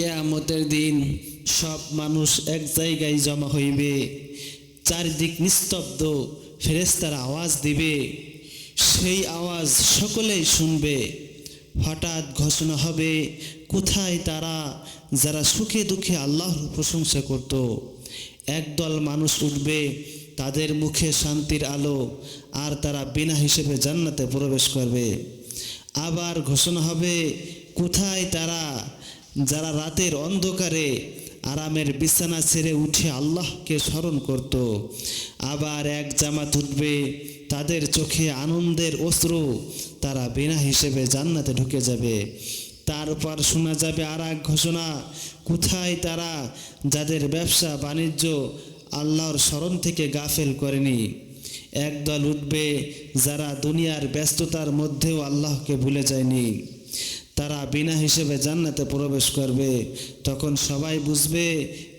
কেয়ামতের দিন সব মানুষ এক জায়গায় জমা হইবে, চারিদিক নিস্তব্ধ ফেরেস্তার আওয়াজ দিবে। সেই আওয়াজ সকলেই শুনবে। হঠাৎ ঘোষণা হবে, কোথায় তারা যারা সুখে দুঃখে আল্লাহর প্রশংসা করত। একদল মানুষ উঠবে, তাদের মুখে শান্তির আলো, আর তারা বিনা হিসেবে জান্নাতে প্রবেশ করবে। আবার ঘোষণা হবে, কোথায় তারা যারা রাতের অন্ধকারে আরামের বিছানা ছেড়ে উঠে আল্লাহকে স্মরণ করত, আবার এক জামাত উঠবে, তাদের চোখে আনন্দের অশ্রু, তারা বিনা হিসেবে জান্নাতে ঢুকে যাবে। তারপর শোনা যাবে আর এক ঘোষণা, কোথায় তারা যাদের ব্যবসা বাণিজ্য আল্লাহর স্মরণ থেকে গাফেল করেনি? একদল উঠবে যারা দুনিয়ার ব্যস্ততার মধ্যেও আল্লাহকে ভুলে যায়নি। তারা বিনা হিসেবে জান্নাতে প্রবেশ করবে। তখন সবাই বুঝবে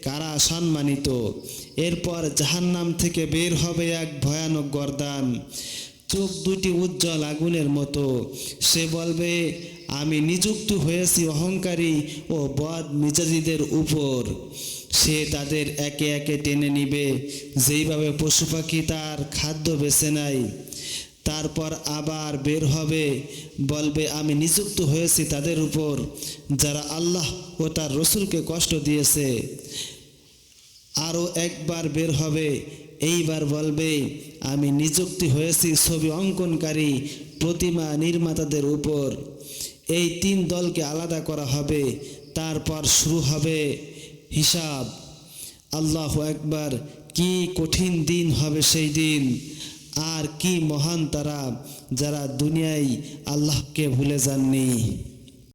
কারা সম্মানিত। এরপর জাহান্নাম থেকে বের হবে এক ভয়ানক গর্দান। চোখ দুটি উজ্জ্বল আগুনের মতো। সে বলবে, আমি নিযুক্ত হয়েছি অহংকারী ও বদ মিজাজিদের উপর। সে তাদের একে একে টেনে নিবে। যেইভাবে পশু পাখি তার খাদ্য বেছে নেয় তারপর আবার বের হবে। বলবে, আমি নিযুক্ত হয়েছি তাদের উপর, যারা আল্লাহ ও তার রসুলকে কষ্ট দিয়েছে। আরও একবার বের হবে। এইবার বলবে, আমি নিযুক্তি হয়েছি ছবি অঙ্কনকারী, প্রতিমা নির্মাতাদের উপর। এই তিন দলকে আলাদা করা হবে, তারপর শুরু হবে হিসাব। আল্লাহ একবার কি কঠিন দিন হবে সেই দিন। আর কি মহান তারা যারা দুনিয়ায় আল্লাহকে ভুলে যাননি।